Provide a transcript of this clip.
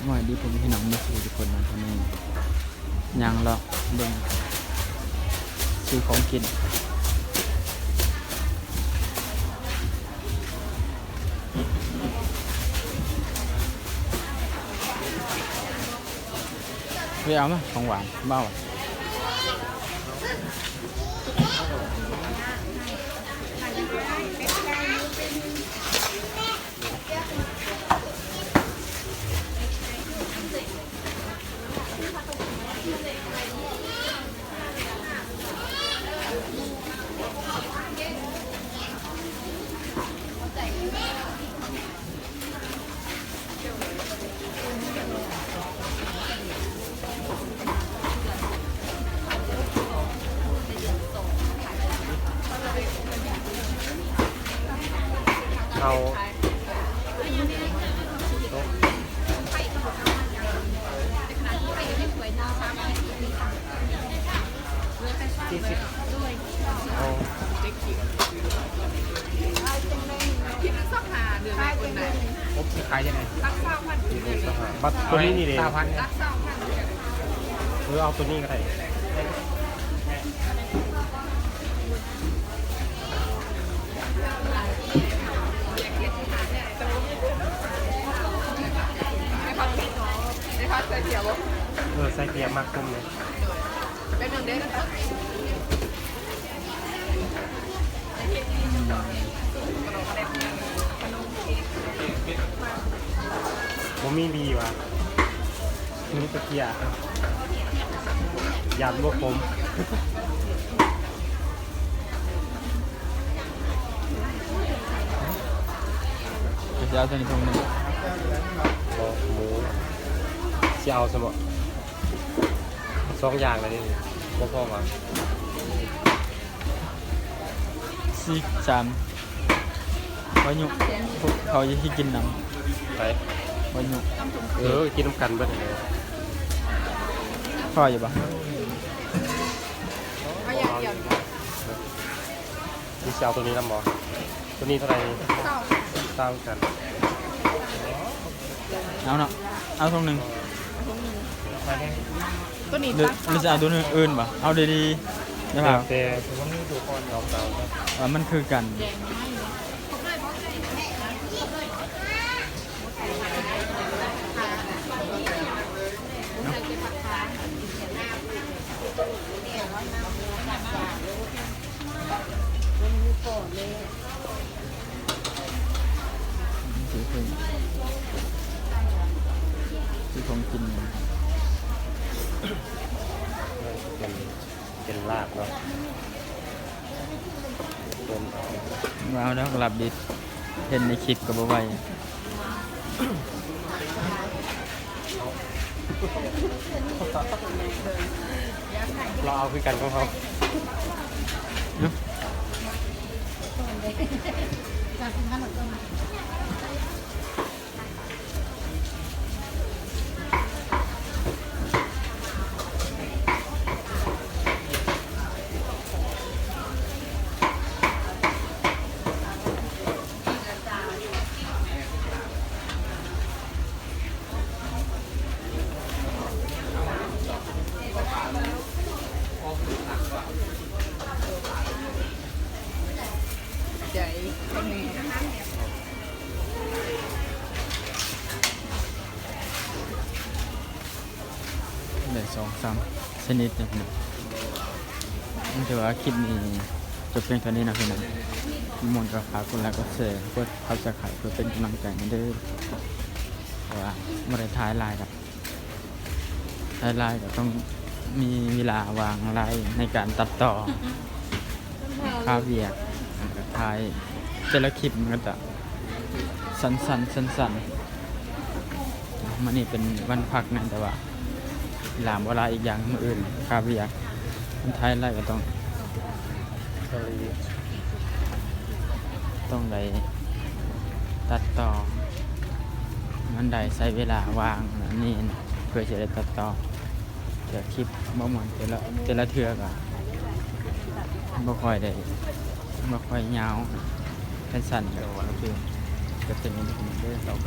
สวัสดีผมพี่น้องมาสู่ทุกคนนะทำไมยังเลาะเบิ่งซื้อของกินไปเอาไหมของหวานบ้า เอาสี่สิบเอาคิดว่าสักหาเดือนละคนไหนผมสิขายยังไงรักเศร้าพันเดือนบัตรตัวนี้นี่เลยรักเศร้าพันเออเอาตัวนี้ก็ได้ ใส่เกียร์มากคุ้มเลยเป็นหนึ่งเด้อนะครับผมมีบีว่ะมีตะเกียร์ยำรวบผมไปจะเอาตัวนี้ตรงนี้บอหมูเชียวสมบ สองอย่างเลยนี่พ่อพ่อมาซีกสามเขาหยุกพวกเขาจะให้กินน้ไปำเขาหยุกเออกินน้ำกันเบิดเลยพ่ออยู่ปะก็อย่างเดียวมีเชียวตัวนี้นำบอตัวนี้เท่าไหร่นี่เศร้าตามกันเอาเนาะเอาตรงหนึ่ง ไปแห้ง ตัวนี้หรือตั้งหรือจะเอาตัวอื่นปะเอาดีๆนะคแล้รับวแต่ผมมีดูก่อนเราเตาครับว่ามันคือกันซื้อเพิ่มซื้อของกิน เป็นเป็นลาบเนาะเป็นว้าวแล้วกลับดิเห็นในคลิปกับบ่ไหวเราเอาคือกันของเขาเนาะใจคนนี้ได้สองสามชนิดนะพี่น้องมันถือว่าคลิปนี้จบเพียงเท่านี้นะพี่น้องมวนกับฝากกดไลค์กดแชร์กดเข้าใจขายเพื่อเป็นกำลังใจให้เด้อเพราะว่าไม่ได้ท้ายไลน์ครับท้ายไลน์ก็ต้องมีเวลาวางไลน์ในการตัดต่อค่าเวียกมันก็ท้าย แต่ละคลิปมันก็จะสั้นๆสั้นๆมันนี่เป็นวันพักนะแต่ว่าหลามเวลาอีกอย่างมืออื่นคาเวียกมันท้ายไล่ก็ต้องต้องไดตัดต่อ มันได้ใช้เวลาวางนนี่นะเพื่อจะได้ตัดต่อเดี๋ยวคลิปบ่เหมือนแต่ละแต่ละเทือกอะบ่ค่อยได้บ่ค่อยยาว สั้นๆก็คือก็จะมีเรื่องเราก็